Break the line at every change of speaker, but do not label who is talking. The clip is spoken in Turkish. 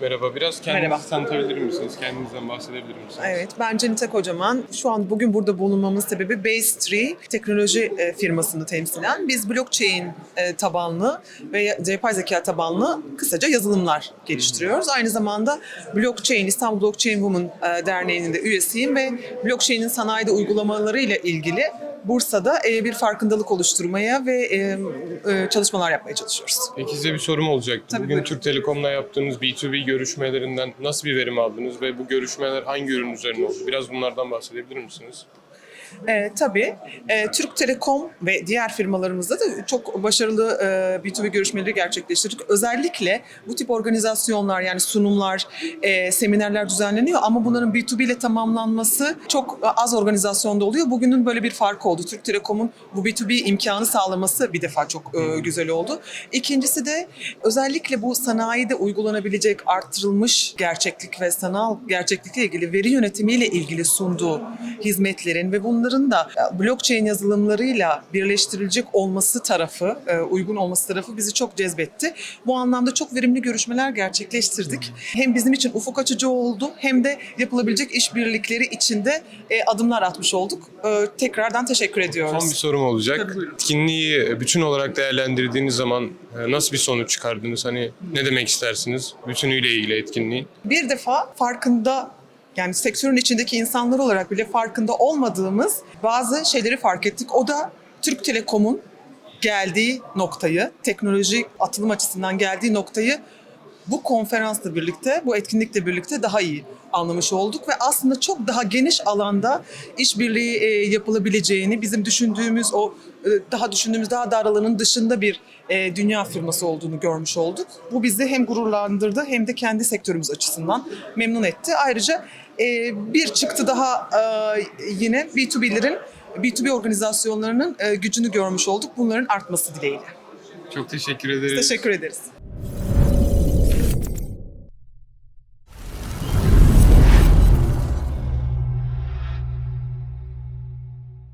Merhaba, biraz kendinizi
Merhaba.
tanıtabilir misiniz? Kendinizden bahsedebilir misiniz?
Evet, ben Cenite Kocaman. Şu an bugün burada bulunmamın sebebi Base Tree teknoloji e, firmasını temsilen. Biz blockchain e, tabanlı ve yapay zeka tabanlı kısaca yazılımlar geliştiriyoruz. Aynı zamanda Blockchain, İstanbul Blockchain Women e, Derneği'nin de üyesiyim ve blockchain'in sanayide uygulamalarıyla ilgili Bursa'da e, bir farkındalık oluşturmaya ve e, e, çalışmalar yapmaya çalışıyoruz.
Peki size bir sorum olacaktı.
Tabii,
Bugün
buyurun.
Türk Telekom'la yaptığınız B2B görüşmelerinden nasıl bir verim aldınız ve bu görüşmeler hangi ürün üzerine oldu? Biraz bunlardan bahsedebilir misiniz?
E, tabii. E, Türk Telekom ve diğer firmalarımızda da çok başarılı e, B2B görüşmeleri gerçekleştirdik. Özellikle bu tip organizasyonlar yani sunumlar, e, seminerler düzenleniyor ama bunların B2B ile tamamlanması çok az organizasyonda oluyor. Bugünün böyle bir farkı oldu. Türk Telekom'un bu B2B imkanı sağlaması bir defa çok e, güzel oldu. İkincisi de özellikle bu sanayide uygulanabilecek arttırılmış gerçeklik ve sanal gerçeklikle ilgili veri yönetimiyle ilgili sunduğu hizmetlerin ve bunların da blockchain yazılımlarıyla birleştirilecek olması tarafı, e, uygun olması tarafı bizi çok cezbetti. Bu anlamda çok verimli görüşmeler gerçekleştirdik. Hem bizim için ufuk açıcı oldu hem de yapılabilecek işbirlikleri içinde e, adımlar atmış olduk. E, Tekrardan teşekkür ediyoruz.
Son bir sorum olacak.
Tabii.
Etkinliği bütün olarak değerlendirdiğiniz zaman nasıl bir sonuç çıkardınız? Hani ne demek istersiniz? Bütünüyle ilgili etkinliğin.
bir defa farkında yani sektörün içindeki insanlar olarak bile farkında olmadığımız bazı şeyleri fark ettik. O da Türk Telekom'un geldiği noktayı, teknoloji atılım açısından geldiği noktayı bu konferansla birlikte, bu etkinlikle birlikte daha iyi anlamış olduk ve aslında çok daha geniş alanda işbirliği e, yapılabileceğini, bizim düşündüğümüz o daha düşündüğümüz daha dar alanın dışında bir e, dünya firması olduğunu görmüş olduk. Bu bizi hem gururlandırdı hem de kendi sektörümüz açısından memnun etti. Ayrıca e, bir çıktı daha e, yine B2B'lerin, B2B organizasyonlarının e, gücünü görmüş olduk. Bunların artması dileğiyle.
Çok teşekkür ederiz.
Teşekkür ederiz.